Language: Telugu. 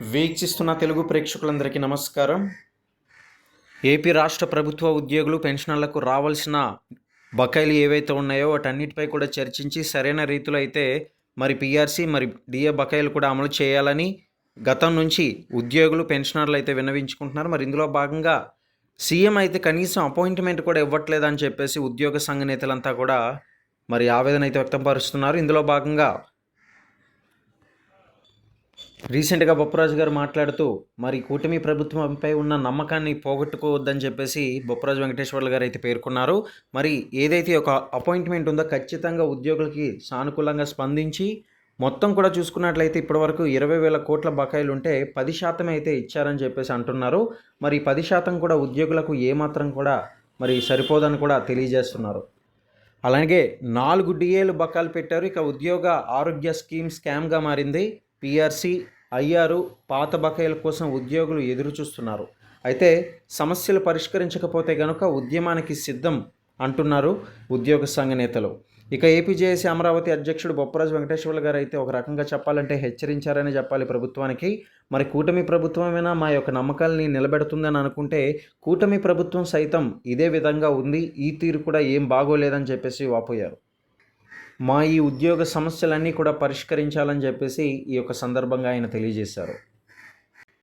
వీక్షిస్తున్న తెలుగు ప్రేక్షకులందరికీ నమస్కారం. ఏపీ రాష్ట్ర ప్రభుత్వ ఉద్యోగులు పెన్షనర్లకు రావాల్సిన బకాయిలు ఏవైతే ఉన్నాయో వాటన్నిటిపై కూడా చర్చించి సరైన రీతిలో అయితే మరి పిఆర్సీ మరి డిఏ బకాయిలు కూడా అమలు చేయాలని గతం నుంచి ఉద్యోగులు పెన్షనర్లు అయితే విన్నవించుకుంటున్నారు. మరి ఇందులో భాగంగా సీఎం అయితే కనీసం అపాయింట్మెంట్ కూడా ఇవ్వట్లేదని చెప్పేసి ఉద్యోగ సంఘ నేతలంతా కూడా మరి ఆవేదన అయితే వ్యక్తం పరుస్తున్నారు. ఇందులో భాగంగా రీసెంట్గా బొప్పరాజు గారు మాట్లాడుతూ మరి కూటమి ప్రభుత్వంపై ఉన్న నమ్మకాన్ని పోగొట్టుకోవద్దని చెప్పేసి బొప్పరాజు వెంకటేశ్వర్లు గారు అయితే పేర్కొన్నారు. మరి ఏదైతే ఒక అపాయింట్మెంట్ ఉందో ఖచ్చితంగా ఉద్యోగులకి సానుకూలంగా స్పందించి మొత్తం కూడా చూసుకున్నట్లయితే ఇప్పటివరకు ఇరవై వేల కోట్ల బకాయిలు ఉంటే పది శాతం అయితే ఇచ్చారని చెప్పేసి అంటున్నారు. మరి పది శాతం కూడా ఉద్యోగులకు ఏమాత్రం కూడా మరి సరిపోదని కూడా తెలియజేస్తున్నారు. అలాగే నాలుగు డిఏలు బకాలు పెట్టారు. ఇక ఉద్యోగ ఆరోగ్య స్కీమ్ స్కామ్గా మారింది. పిఆర్సీ అయ్యారు పాత బకాయిల కోసం ఉద్యోగులు ఎదురు చూస్తున్నారు అయితే సమస్యలు పరిష్కరించకపోతే కనుక ఉద్యమానికి సిద్ధం అంటున్నారు ఉద్యోగ సంఘ నేతలు. ఇక ఏపీజేఏసీ అమరావతి అధ్యక్షుడు బొప్పరాజు వెంకటేశ్వర్లు గారు అయితే ఒక రకంగా చెప్పాలంటే హెచ్చరించారని చెప్పాలి ప్రభుత్వానికి. మరి కూటమి ప్రభుత్వమైనా? మా యొక్క నమ్మకాలని నిలబెడుతుందని అనుకుంటే కూటమి ప్రభుత్వం సైతం ఇదే విధంగా ఉంది. ఈ తీరు కూడా ఏం బాగోలేదని చెప్పేసి వాపోయారు. మా ఈ ఉద్యోగ సమస్యలన్నీ కూడా పరిష్కరించాలని చెప్పేసి ఈ యొక్క సందర్భంగా ఆయన తెలియజేశారు.